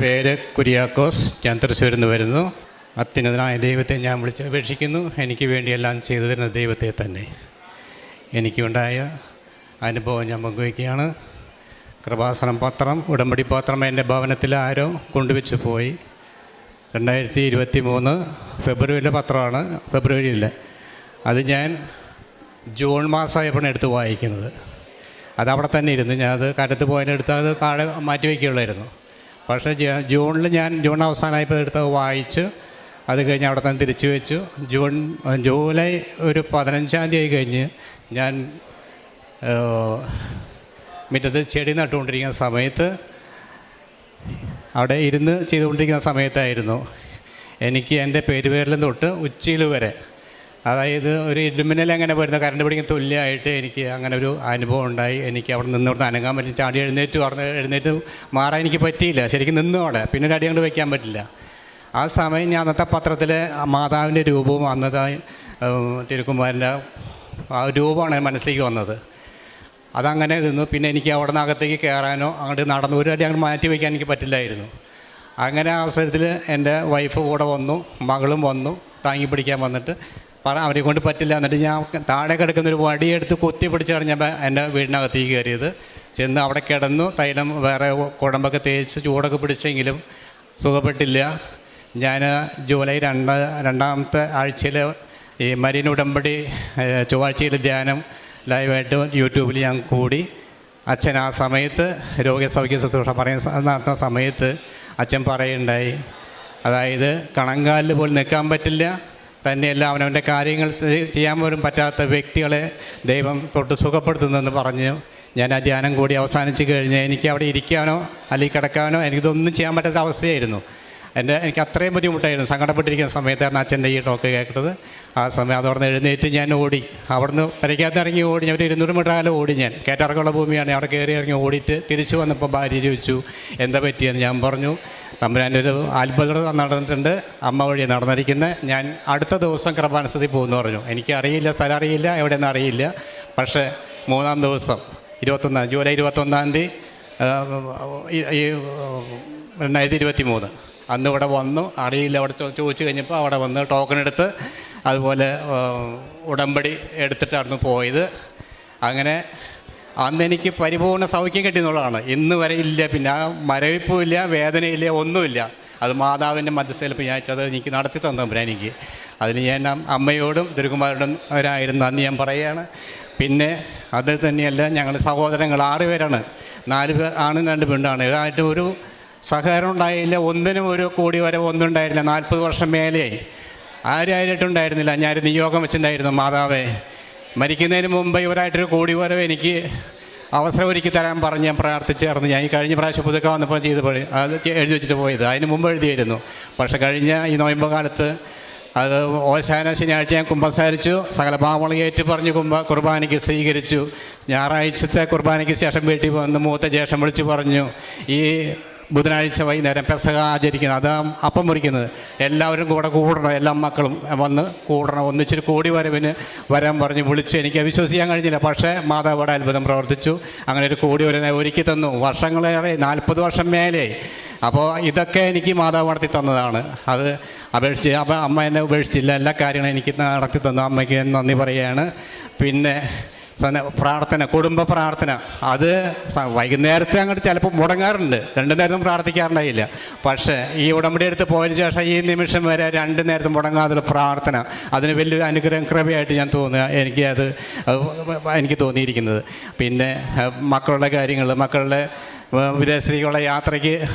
പേര് കുര്യാക്കോസ്. ഞാൻ തൃശ്ശൂരിൽ നിന്ന് വരുന്നു. അത്യുന്നതനായ ദൈവത്തെ ഞാൻ വിളിച്ചപേക്ഷിക്കുന്നു എനിക്ക് വേണ്ടിയെല്ലാം ചെയ്തു തരുന്ന ദൈവത്തെ തന്നെ. എനിക്കുണ്ടായ അനുഭവം ഞാൻ പങ്കുവയ്ക്കുകയാണ്. കൃപാസനം പത്രം ഉടമ്പടി പത്രം എന്റെ ഭവനത്തിൽ ആരോ കൊണ്ടുവച്ച് പോയി. രണ്ടായിരത്തി ഇരുപത്തി മൂന്ന് ഫെബ്രുവരിയിലെ പത്രമാണ്. ഫെബ്രുവരിയിൽ അത് ഞാൻ ജൂൺ മാസമായപ്പോഴാണ് എടുത്ത് വായിക്കുന്നത്. അത് അവിടെ തന്നെ ഇരുന്ന്. ഞാൻ അത് കാറ്റത്ത് പോയതിനെടുത്ത് അത് താഴെ മാറ്റി വയ്ക്കുകയുള്ളായിരുന്നു. പക്ഷേ ജൂണിൽ ഞാൻ ജൂൺ അവസാനമായപ്പോൾ എടുത്ത് വായിച്ച് അത് കഴിഞ്ഞ് അവിടെ തന്നെ തിരിച്ചു വെച്ചു. ജൂൺ ജൂലൈ ഒരു പതിനഞ്ചാം തീയതി കഴിഞ്ഞ് ഞാൻ മിറ്റത്ത് ചെടി നട്ടുകൊണ്ടിരിക്കുന്ന സമയത്ത് അവിടെ ഇരുന്ന് ചെയ്തുകൊണ്ടിരിക്കുന്ന സമയത്തായിരുന്നു. എനിക്ക് എന്റെ പെരുവേറിലും തൊട്ട് ഉച്ചയിൽ വരെ അതായത് ഒരു ഇടുമിനൽ അങ്ങനെ വരുന്ന കറണ്ട് പിടിക്കുന്ന തുല്യമായിട്ട് എനിക്ക് അങ്ങനെ ഒരു അനുഭവം ഉണ്ടായി. എനിക്ക് അവിടെ നിന്ന് ഇവിടുന്ന് അനങ്ങാൻ പറ്റും. ചാടി എഴുന്നേറ്റ് അവിടെ എഴുന്നേറ്റ് മാറാൻ എനിക്ക് പറ്റിയില്ല. ശരിക്കും നിന്നു അവിടെ. പിന്നെ ഒരു അടി കൊണ്ട് വയ്ക്കാൻ പറ്റില്ല. ആ സമയം ഞാൻ അന്നത്തെ പത്രത്തിൽ മാതാവിന്റെ രൂപവും അന്നത്തെ തിരുക്കുമാരന്റെ ആ രൂപമാണ് മനസ്സിലേക്ക് വന്നത്. അതങ്ങനെ നിന്നു. പിന്നെ എനിക്ക് അവിടെ നിന്ന് അകത്തേക്ക് കയറാനോ അങ്ങോട്ട് നടന്നു ഒരു അടി അങ്ങോട്ട് മാറ്റി വയ്ക്കാൻ എനിക്ക് പറ്റില്ലായിരുന്നു. അങ്ങനെ അവസരത്തിൽ എന്റെ വൈഫ് കൂടെ വന്നു മകളും വന്നു താങ്ങി പിടിക്കാൻ വന്നിട്ട് പറ അവരെ കൊണ്ട് പറ്റില്ല. എന്നിട്ട് ഞാൻ താഴെ കിടക്കുന്ന ഒരു വടിയെടുത്ത് കൊത്തി പിടിച്ചാണ് ഞാൻ എന്റെ വീടിനകത്തേക്ക് കയറിയത്. ചെന്ന് അവിടെ കിടന്നു. തൈലം വേറെ കുടമ്പൊക്കെ തേച്ച് ചൂടൊക്കെ പിടിച്ചെങ്കിലും സുഖപ്പെട്ടില്ല. ഞാൻ ജൂലൈ രണ്ട് രണ്ടാമത്തെ ആഴ്ചയിൽ ഈ മരീൻ ഉടമ്പടി ചൊവ്വാഴ്ചയിൽ ധ്യാനം ലൈവായിട്ട് യൂട്യൂബിൽ ഞാൻ കൂടി. അച്ഛൻ ആ സമയത്ത് രോഗസൗഖ്യ ശുശ്രൂഷ പറയുന്ന നടത്തുന്ന സമയത്ത് അച്ഛൻ പറയുണ്ടായി. അതായത് കണങ്കാലിൽ പോലും നിൽക്കാൻ പറ്റില്ല. തന്നെയല്ല അവനവന്റെ കാര്യങ്ങൾ ചെയ്യാൻ പോലും പറ്റാത്ത വ്യക്തികളെ ദൈവം തൊട്ട് സുഖപ്പെടുത്തുന്നെന്ന് പറഞ്ഞു. ഞാൻ ആ ധ്യാനം കൂടി അവസാനിച്ച് കഴിഞ്ഞ് എനിക്ക് അവിടെ ഇരിക്കാനോ അല്ലെങ്കിൽ കിടക്കാനോ എനിക്കിതൊന്നും ചെയ്യാൻ പറ്റാത്ത അവസ്ഥയായിരുന്നു. എന്റെ എനിക്ക് അത്രയും ബുദ്ധിമുട്ടായിരുന്നു. സങ്കടപ്പെട്ടിരിക്കുന്ന സമയത്തായിരുന്നു അച്ഛന്റെ ഈ ടോക്ക് കേട്ടത്. ആ സമയം അതോടെ നിന്ന് എഴുന്നേറ്റ് ഞാൻ ഓടി. അവിടുന്ന് പരിക്കാത്ത ഇറങ്ങി ഓടി. ഞാൻ ഒരു ഇരുന്നൂറ് മീറ്റർ കാലം ഓടി ഞാൻ. കയറ്റിറക്കമുള്ള ഭൂമിയാണ്. അവിടെ കയറി ഇറങ്ങി ഓടിയിട്ട് തിരിച്ചു വന്നപ്പോൾ ഭാര്യ ചോദിച്ചു എന്താ പറ്റിയെന്ന്? ഞാൻ പറഞ്ഞു തമ്പുരാന്റെ ഒരു അത്ഭുതം നടന്നിട്ടുണ്ട്. അമ്മ വഴി നടന്നിരിക്കുന്നത് ഞാൻ അടുത്ത ദിവസം കൃപാനസ്ഥതി പോകുമെന്ന് പറഞ്ഞു. എനിക്ക് അറിയില്ല സ്ഥലം അറിയില്ല എവിടെയെന്ന് അറിയില്ല. പക്ഷേ മൂന്നാം ദിവസം ഇരുപത്തൊന്നാം ജൂലൈ ഇരുപത്തൊന്നാം തീയതി ഈ രണ്ടായിരത്തി ഇരുപത്തി മൂന്ന് അന്ന് ഇവിടെ വന്നു. അറിയില്ല അവിടെ ചോദിച്ചു കഴിഞ്ഞപ്പോൾ അവിടെ വന്ന് ടോക്കൺ എടുത്ത് അതുപോലെ ഉടമ്പടി എടുത്തിട്ടായിരുന്നു പോയത്. അങ്ങനെ അന്ന് എനിക്ക് പരിപൂർണ സൗഖ്യം കിട്ടിയെന്നുള്ളതാണ്. ഇന്ന് വരെ ഇല്ല. പിന്നെ ആ മരവിപ്പുമില്ല വേദനയില്ല ഒന്നുമില്ല. അത് മാതാവിന്റെ മധ്യസ്ഥയിൽ ഞാൻ അത് എനിക്ക് നടത്തി തന്നു എനിക്ക് അതിന് ഞാൻ അമ്മയോടും ദുരുകുമാരോടും അവരായിരുന്നു. അന്ന് ഞാൻ പറയുകയാണ്. പിന്നെ അത് തന്നെയല്ല ഞങ്ങൾ സഹോദരങ്ങൾ ആറ് പേരാണ്. നാല് പേർ ആണ് രണ്ട് പെണ്ണാണ് ഇതായിട്ട് ഒരു സഹകരണം ഉണ്ടായില്ല. ഒന്നിനും ഒരു കോടി വരെ ഒന്നും ഉണ്ടായില്ല. നാൽപ്പത് വർഷം മേലെയായി. ആരായിട്ടുണ്ടായിരുന്നില്ല ഞാനൊരു നിയോഗം വെച്ചിട്ടുണ്ടായിരുന്നു മാതാവേ. മരിക്കുന്നതിന് മുമ്പ് ഇവരായിട്ടൊരു കോടി വരവ് എനിക്ക് അവസരം ഒരുക്കി തരാൻ പറഞ്ഞ് ഞാൻ പ്രാർത്ഥിച്ചായിരുന്നു. ഞാൻ ഈ കഴിഞ്ഞ പ്രാവശ്യം പുതുക്കാൻ വന്നപ്പോൾ ചെയ്തപ്പോൾ അത് എഴുതി വെച്ചിട്ട് പോയത്. അതിന് മുമ്പ് എഴുതിയായിരുന്നു. പക്ഷേ കഴിഞ്ഞ ഈ നോയമ്പ് കാലത്ത് അത് ഓശാന ശനിയാഴ്ച ഞാൻ കുമ്പസാരിച്ചു സകല പാവങ്ങളും ഏറ്റു പറഞ്ഞു കുമ്പ കുർബാനയ്ക്ക് സ്വീകരിച്ചു. ഞായറാഴ്ചത്തെ കുർബാനയ്ക്ക് ശേഷം വീട്ടിൽ വന്ന് മൂത്ത ജേഷം വിളിച്ചു പറഞ്ഞു ഈ ബുധനാഴ്ച വൈകുന്നേരം പെസക ആചരിക്കുന്നത് അത് അപ്പം മുറിക്കുന്നത്. എല്ലാവരും കൂടെ കൂടണം. എല്ലാ മക്കളും വന്ന് കൂടണം. ഒന്നിച്ചിരി കൂടി വരവിന് വരാൻ പറഞ്ഞ് വിളിച്ച് എനിക്ക് വിശ്വസിക്കാൻ കഴിഞ്ഞില്ല. പക്ഷേ മാതാവിടെ അത്ഭുതം പ്രവർത്തിച്ചു. അങ്ങനെ ഒരു കൂടി വരനെ ഒരുക്കി തന്നു. വർഷങ്ങളേറെ നാൽപ്പത് വർഷം മേലെ. അപ്പോൾ ഇതൊക്കെ എനിക്ക് മാതാവ് നടത്തി തന്നതാണ്. അത് അപേക്ഷിച്ച് അപ്പം അമ്മ എന്നെ ഉപേക്ഷിച്ചില്ല. എല്ലാ കാര്യങ്ങളും എനിക്ക് നടത്തി തന്നു. അമ്മയ്ക്ക് നന്ദി പറയുകയാണ്. പിന്നെ പ്രാർത്ഥന കുടുംബ പ്രാർത്ഥന. അത് വൈകുന്നേരത്തെ അങ്ങോട്ട് ചിലപ്പോൾ മുടങ്ങാറുണ്ട്. രണ്ടു നേരത്തും പ്രാർത്ഥിക്കാറുണ്ടായില്ല. പക്ഷേ ഈ ഉടമ്പടി എടുത്ത് പോയതിന് ശേഷം ഈ നിമിഷം വരെ രണ്ട് നേരത്തും മുടങ്ങാതുള്ള പ്രാർത്ഥന. അതിന് വലിയൊരു അനുഗ്രഹം കൃപയായിട്ട് ഞാൻ തോന്നുക എനിക്ക് അത് എനിക്ക് തോന്നിയിരിക്കുന്നത്. പിന്നെ മക്കളുടെ കാര്യങ്ങൾ മക്കളുടെ വ- വിദേശത്തേക്കുള്ള യാത്രയ്ക്ക്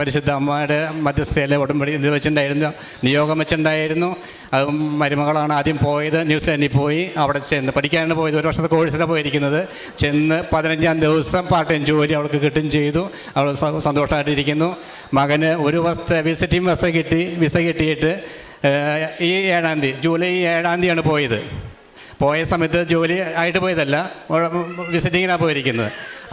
പരിശുദ്ധ അമ്മയുടെ മധ്യസ്ഥയിലെ ഉടമ്പടി ഇത് വെച്ചിട്ടുണ്ടായിരുന്നു. നിയോഗം വെച്ചിട്ടുണ്ടായിരുന്നു. അത് മരുമകളാണ് ആദ്യം പോയത് ന്യൂസിലാൻഡിൽ പോയി. അവിടെ ചെന്ന് പഠിക്കാനാണ് പോയത്. ഒരു വർഷത്തെ കോഴ്സിനാണ് പോയിരിക്കുന്നത്. ചെന്ന് പതിനഞ്ചാം ദിവസം പാർട്ട് ജോലി അവൾക്ക് കിട്ടും ചെയ്തു. അവൾ സന്തോഷമായിട്ടിരിക്കുന്നു. മകന് ഒരു വസ്ത വിസിറ്റിംഗ് വിസ കിട്ടി വിസ കിട്ടിയിട്ട് ഈ ഏഴാം തീയതി ജൂലൈ ഏഴാം തീയതിയാണ് പോയത്. പോയ സമയത്ത് ജോലി ആയിട്ട് പോയതല്ല. വിസിറ്റിങ്ങിനാണ് പോയിരിക്കുന്നത്.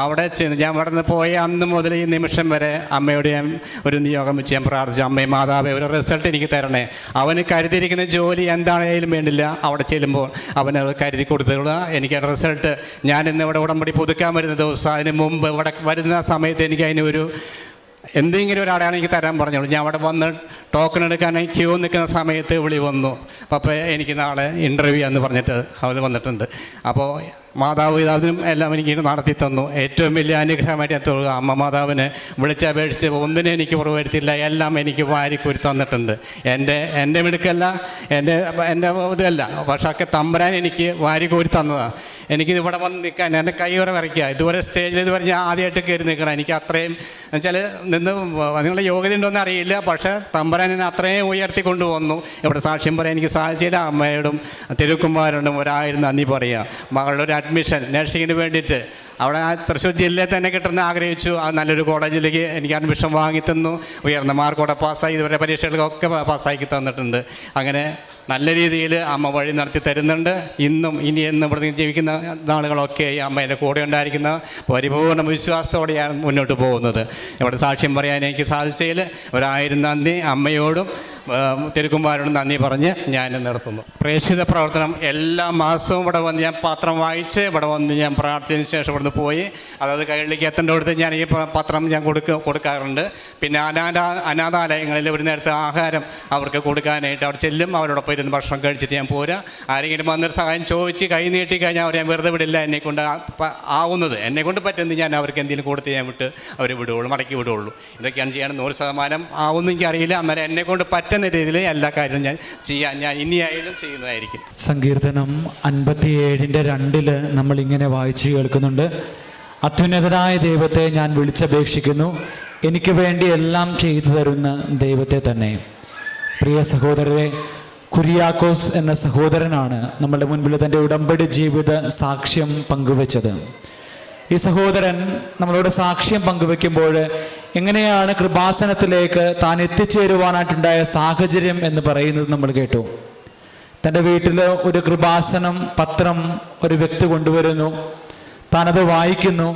അവിടെ ചെന്ന് ഞാൻ അവിടെ നിന്ന് പോയ അന്ന് മുതൽ ഈ നിമിഷം വരെ അമ്മയോട് ഞാൻ ഒരു നിയോഗം വെച്ച് ഞാൻ പ്രാർത്ഥിച്ചു. അമ്മയെ മാതാവേ ഒരു റിസൾട്ട് എനിക്ക് തരണേ. അവന് കരുതിയിരിക്കുന്ന ജോലി എന്താണെങ്കിലും വേണ്ടില്ല. അവിടെ ചെല്ലുമ്പോൾ അവന് കരുതി കൊടുത്തുള്ള എനിക്ക് റിസൾട്ട് ഞാൻ ഇന്ന് ഇവിടെ ഉടമ്പടി പുതുക്കാൻ വരുന്ന ദിവസം അതിന് മുമ്പ് ഇവിടെ വരുന്ന സമയത്ത് എനിക്ക് അതിന് ഒരു എന്തെങ്കിലും ഒരു അടയാളം എനിക്ക് തരാൻ പറഞ്ഞോളൂ. ഞാൻ അവിടെ വന്ന് ടോക്കൺ എടുക്കാനായി ക്യൂ നിൽക്കുന്ന സമയത്ത് വിളി വന്നു. അപ്പോൾ എനിക്ക് നാളെ ഇന്റർവ്യൂ എന്ന് പറഞ്ഞിട്ട് അവർ വന്നിട്ടുണ്ട്. അപ്പോൾ മാതാപിതാവിനും എല്ലാം എനിക്ക് നടത്തി തന്നു. ഏറ്റവും വലിയ അനുഗ്രഹമായിട്ട് തോന്നുക അമ്മ മാതാവിനെ വിളിച്ചപേക്ഷിച്ച് ഒന്നിനെ എനിക്ക് പുറവരുത്തില്ല എല്ലാം എനിക്ക് വാരിക്കൂരി തന്നിട്ടുണ്ട്. എന്റെ എന്റെ മിടുക്കല്ല എന്റെ എന്റെ ഇതല്ല. പക്ഷേ ഒക്കെ തമ്പരാൻ എനിക്ക് വാരിക്കോരി തന്നതാണ് എനിക്ക് ഇവിടെ വന്ന് നിൽക്കാൻ എന്റെ കൈയോടെ വരയ്ക്കുക ഇതുവരെ സ്റ്റേജിൽ ഇതുവരെ ഞാൻ ആദ്യമായിട്ട് കയറി നിൽക്കണം. എനിക്ക് അത്രയും എന്നുവെച്ചാൽ നിന്ന് നിങ്ങളുടെ യോഗ്യത ഉണ്ടോയെന്ന് അറിയില്ല. പക്ഷേ തമ്പരാൻ എന്നെ അത്രയും ഉയർത്തി കൊണ്ടുവന്നു. ഇവിടെ സാക്ഷ്യം പറയാൻ എനിക്ക് സാഹചര്യം അമ്മയോടും തിരുക്കുമാരോടും ഒരായിരം നന്ദി പറയുക. മകളുടെ ഒരു അഡ്മിഷൻ നഴ്സിങ്ങിന് വേണ്ടിയിട്ട്. അവിടെ ആ തൃശ്ശൂർ ജില്ലയിൽ തന്നെ കിട്ടുന്ന ആഗ്രഹിച്ചു. ആ നല്ലൊരു കോളേജിലേക്ക് എനിക്ക് അഡ്മിഷൻ വാങ്ങി തന്നു. ഉയർന്ന മാർക്കോടെ പാസ്സായി ഇതുവരെ പരീക്ഷകൾക്കൊക്കെ പാസ്സാക്കി തന്നിട്ടുണ്ട്. അങ്ങനെ നല്ല രീതിയിൽ അമ്മ വഴി നടത്തി തരുന്നുണ്ട്. ഇന്നും ഇനി എന്നും ഇവിടെ ജീവിക്കുന്ന നാളുകളൊക്കെ ഈ അമ്മ എന്റെ കൂടെ ഉണ്ടായിരിക്കുന്ന പരിപൂർണ വിശ്വാസത്തോടെയാണ് മുന്നോട്ട് പോകുന്നത്. ഇവിടെ സാക്ഷ്യം പറയാൻ എനിക്ക് സാധിച്ചതിൽ ഒരായിരം നന്ദി അമ്മയോടും തിരുക്കുമാരോടും നന്ദി പറഞ്ഞ് ഞാൻ നിർത്തുന്നു പ്രേക്ഷിത പ്രവർത്തനം എല്ലാ മാസവും ഇവിടെ വന്ന് ഞാൻ പത്രം വായിച്ച് ഇവിടെ വന്ന് ഞാൻ പ്രാർത്ഥിച്ചതിന് ശേഷം ഇവിടുന്ന് പോയി. അതായത് കയ്യിലേക്ക് എത്തേണ്ടടുത്ത് ഞാൻ ഈ പത്രം ഞാൻ കൊടുക്ക കൊടുക്കാറുണ്ട്. പിന്നെ അനാഥ അനാഥാലയങ്ങളിൽ ഒരു നേരത്തെ ആഹാരം അവർക്ക് കൊടുക്കാനായിട്ട് അവിടെ ചെല്ലും. അവരോടൊപ്പം ഇരുന്ന് ഭക്ഷണം കഴിച്ചിട്ട് ഞാൻ പോരാ. ആരെങ്കിലും വന്നൊരു സഹായം ചോദിച്ച് കൈ നീട്ടി കഴിഞ്ഞാൽ അവർ ഞാൻ വെറുതെ വിടില്ല. എന്നെ കൊണ്ട് ആവുന്നത്. എന്നെ കൊണ്ട് പറ്റുന്നത് ഞാൻ അവർക്ക് എന്തെങ്കിലും കൊടുത്ത് ഞാൻ വിട്ട് അവർ വിടുകയുള്ളൂ മടക്കി വിടുകയുള്ളൂ. ഇതൊക്കെയാണ് ചെയ്യാൻ നൂറ് ശതമാനം ആവുമെന്ന് എനിക്കറിയില്ല അന്നേരം എന്നെ കൊണ്ട് പറ്റുന്ന രീതിയിൽ എല്ലാ കാര്യവും ഞാൻ ചെയ്യാൻ ഞാൻ ഇനിയായാലും ചെയ്യുന്നതായിരിക്കും. സങ്കീർത്തനം അൻപത്തിയേഴിന്റെ രണ്ടിൽ നമ്മൾ ഇങ്ങനെ വായിച്ചു കേൾക്കുന്നുണ്ട്. അത്യുന്നതനായ ദൈവത്തെ ഞാൻ വിളിച്ചപേക്ഷിക്കുന്നു. എനിക്ക് വേണ്ടി എല്ലാം ചെയ്തു തരുന്ന ദൈവത്തെ തന്നെ. പ്രിയ സഹോദരരെ കുര്യാക്കോസ് എന്ന സഹോദരനാണ് നമ്മളുടെ മുൻപിൽ തന്റെ ഉടമ്പടി ജീവിത സാക്ഷ്യം പങ്കുവച്ചത്. ഈ സഹോദരൻ നമ്മളോട് സാക്ഷ്യം പങ്കുവെക്കുമ്പോൾ എങ്ങനെയാണ് കൃപാസനത്തിലേക്ക് താൻ എത്തിച്ചേരുവാനായിട്ടുണ്ടായ സാഹചര്യം എന്ന് പറയുന്നത് നമ്മൾ കേട്ടു. തന്റെ വീട്ടിൽ ഒരു കൃപാസനം പത്രം ഒരു വ്യക്തി കൊണ്ടുവരുന്നു. താനത് വായിക്കുന്നു.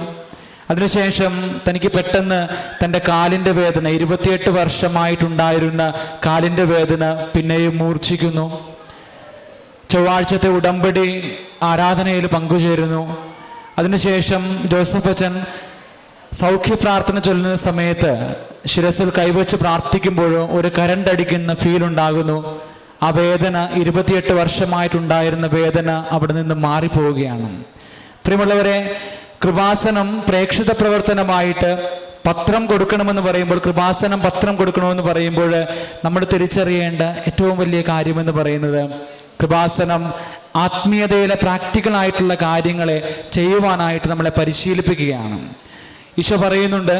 അതിനുശേഷം തനിക്ക് പെട്ടെന്ന് തന്റെ കാലിന്റെ വേദന ഇരുപത്തിയെട്ട് വർഷമായിട്ടുണ്ടായിരുന്ന കാലിന്റെ വേദന പിന്നെയും മൂർച്ഛിക്കുന്നു. ചൊവ്വാഴ്ചത്തെ ഉടമ്പടി ആരാധനയിൽ പങ്കുചേരുന്നു. അതിനുശേഷം ജോസഫ് അച്ഛൻ സൗഖ്യ പ്രാർത്ഥന ചൊല്ലുന്ന സമയത്ത് ശിരസിൽ കൈവച്ച് പ്രാർത്ഥിക്കുമ്പോൾ ഒരു കരണ്ട് അടിക്കുന്ന ഫീൽ ഉണ്ടാകുന്നു. ആ വേദന ഇരുപത്തിയെട്ട് വർഷമായിട്ടുണ്ടായിരുന്ന വേദന അവിടെ നിന്ന് മാറിപ്പോവുകയാണ്. പ്രിയമുള്ളവരെ കൃപാസനം പ്രേക്ഷിത പ്രവർത്തനമായിട്ട് പത്രം കൊടുക്കണമെന്ന് പറയുമ്പോൾ കൃപാസനം പത്രം കൊടുക്കണമെന്ന് പറയുമ്പോൾ നമ്മൾ തിരിച്ചറിയേണ്ട ഏറ്റവും വലിയ കാര്യമെന്ന് പറയുന്നത് കൃപാസനം ആത്മീയതയിലെ പ്രാക്ടിക്കൽ ആയിട്ടുള്ള കാര്യങ്ങളെ ചെയ്യുവാനായിട്ട് നമ്മളെ പരിശീലിപ്പിക്കുകയാണ്. ഈശോ പറയുന്നുണ്ട്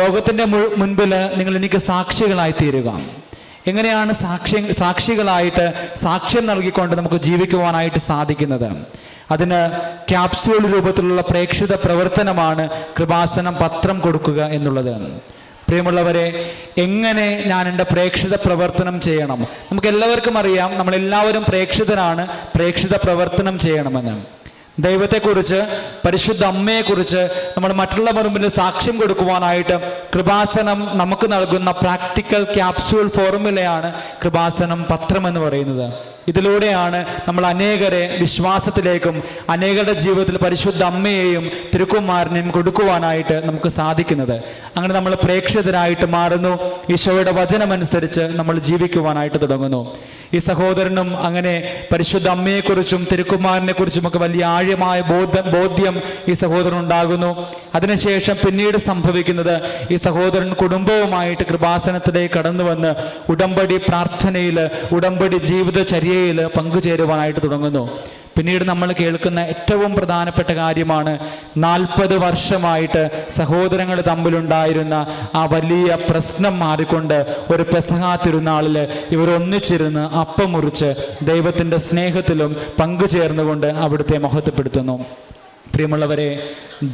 ലോകത്തിന്റെ മുൻ മുൻപിൽ നിങ്ങൾ എനിക്ക് സാക്ഷികളായി തീരുക. എങ്ങനെയാണ് സാക്ഷി സാക്ഷികളായിട്ട് സാക്ഷ്യം നൽകിക്കൊണ്ട് നമുക്ക് ജീവിക്കുവാനായിട്ട് സാധിക്കുന്നത്? അതിന് ക്യാപ്സ്യൂൾ രൂപത്തിലുള്ള പ്രേക്ഷിത പ്രവർത്തനമാണ് കൃപാസനം പത്രം കൊടുക്കുക എന്നുള്ളത്. പ്രിയമുള്ളവരെ എങ്ങനെ ഞാൻ എന്റെ പ്രേക്ഷിത പ്രവർത്തനം ചെയ്യണം? നമുക്ക് എല്ലാവർക്കും അറിയാം നമ്മളെല്ലാവരും പ്രേക്ഷിതരാണ് പ്രേക്ഷിത പ്രവർത്തനം ചെയ്യണമെന്ന്. ദൈവത്തെക്കുറിച്ച് പരിശുദ്ധ അമ്മയെക്കുറിച്ച് നമ്മൾ മറ്റുള്ളവർ മുമ്പിൽ സാക്ഷ്യം കൊടുക്കുവാനായിട്ട് കൃപാസനം നമുക്ക് നൽകുന്ന പ്രാക്ടിക്കൽ ക്യാപ്സ്യൂൾ ഫോർമുലയാണ് കൃപാസനം പത്രം എന്ന് പറയുന്നത്. ഇതിലൂടെയാണ് നമ്മൾ അനേകരെ വിശ്വാസത്തിലേക്കും അനേകരുടെ ജീവിതത്തിൽ പരിശുദ്ധ അമ്മയെയും തിരുക്കുമാരനെയും കൊടുക്കുവാനായിട്ട് നമുക്ക് സാധിക്കുന്നത്. അങ്ങനെ നമ്മൾ പ്രേക്ഷിതരായിട്ട് മാറുന്നു. ഈശോയുടെ വചനമനുസരിച്ച് നമ്മൾ ജീവിക്കുവാനായിട്ട് തുടങ്ങുന്നു. ഈ സഹോദരനും അങ്ങനെ പരിശുദ്ധ അമ്മയെക്കുറിച്ചും തിരുക്കുമാരനെ കുറിച്ചും ഒക്കെ വലിയ ആഴമായ ബോധ ബോധ്യം ഈ സഹോദരൻ ഉണ്ടാകുന്നു. അതിനുശേഷം പിന്നീട് സംഭവിക്കുന്നത് ഈ സഹോദരൻ കുടുംബവുമായിട്ട് കൃപാസനത്തിലേക്ക് കടന്നു വന്ന് ഉടമ്പടി പ്രാർത്ഥനയിൽ ഉടമ്പടി ജീവിതചര്യയിൽ പങ്കുചേരുവാനായിട്ട് തുടങ്ങുന്നു. പിന്നീട് നമ്മൾ കേൾക്കുന്ന ഏറ്റവും പ്രധാനപ്പെട്ട കാര്യമാണ് നാൽപ്പത് വർഷമായിട്ട് സഹോദരങ്ങൾ തമ്മിലുണ്ടായിരുന്ന ആ വലിയ പ്രശ്നം മാറിക്കൊണ്ട് ഒരു പെസഹാ തിരുനാളിൽ ഇവർ ഒന്നിച്ചിരുന്ന് അപ്പം മുറിച്ച് ദൈവത്തിന്റെ സ്നേഹത്തിലും പങ്കുചേർന്നുകൊണ്ട് അവിടുത്തെ മഹത്വപ്പെടുത്തുന്നു. പ്രിയമുള്ളവരെ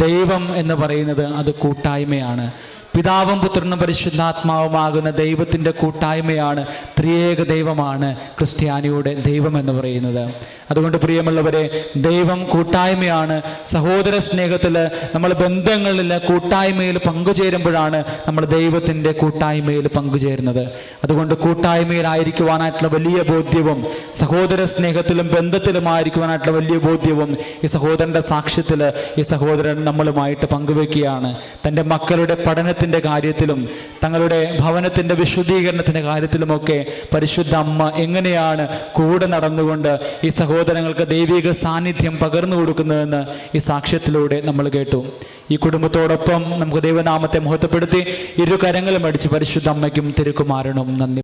ദൈവം എന്ന് പറയുന്നത് അത് കൂട്ടായ്മയാണ്. പിതാവും പുത്രനും പരിശുദ്ധാത്മാവുമാകുന്ന ദൈവത്തിന്റെ കൂട്ടായ്മയാണ് ത്രിയേക ദൈവമാണ് ക്രിസ്ത്യാനിയുടെ ദൈവം എന്ന് പറയുന്നത്. അതുകൊണ്ട് പ്രിയമുള്ളവരെ ദൈവം കൂട്ടായ്മയാണ്. സഹോദര സ്നേഹത്തിൽ നമ്മൾ ബന്ധങ്ങളിൽ കൂട്ടായ്മയിൽ പങ്കുചേരുമ്പോഴാണ് നമ്മൾ ദൈവത്തിന്റെ കൂട്ടായ്മയിൽ പങ്കുചേരുന്നത്. അതുകൊണ്ട് കൂട്ടായ്മയിലായിരിക്കുവാനായിട്ടുള്ള വലിയ ബോധ്യവും സഹോദര സ്നേഹത്തിലും ബന്ധത്തിലുമായിരിക്കുവാനായിട്ടുള്ള വലിയ ബോധ്യവും ഈ സഹോദരന്റെ സാക്ഷ്യത്തിൽ ഈ സഹോദരൻ നമ്മളുമായിട്ട് പങ്കുവെക്കുകയാണ്. തന്റെ മക്കളുടെ പഠനത്തിന്റെ കാര്യത്തിലും തങ്ങളുടെ ഭവനത്തിന്റെ വിശുദ്ധീകരണത്തിന്റെ കാര്യത്തിലുമൊക്കെ പരിശുദ്ധ അമ്മ എങ്ങനെയാണ് കൂടെ നടന്നുകൊണ്ട് ഈ സഹോദരങ്ങൾക്ക് ദൈവിക സാന്നിധ്യം പകർന്നു കൊടുക്കുന്നതെന്ന് ഈ സാക്ഷ്യത്തിലൂടെ നമ്മൾ കേട്ടു. ഈ കുടുംബത്തോടൊപ്പം നമുക്ക് ദൈവനാമത്തെ മുഹത്വപ്പെടുത്തി ഇരു കരങ്ങളും അടിച്ച് പരിശുദ്ധ അമ്മയ്ക്കും തിരുക്കുമാരനും നന്ദി.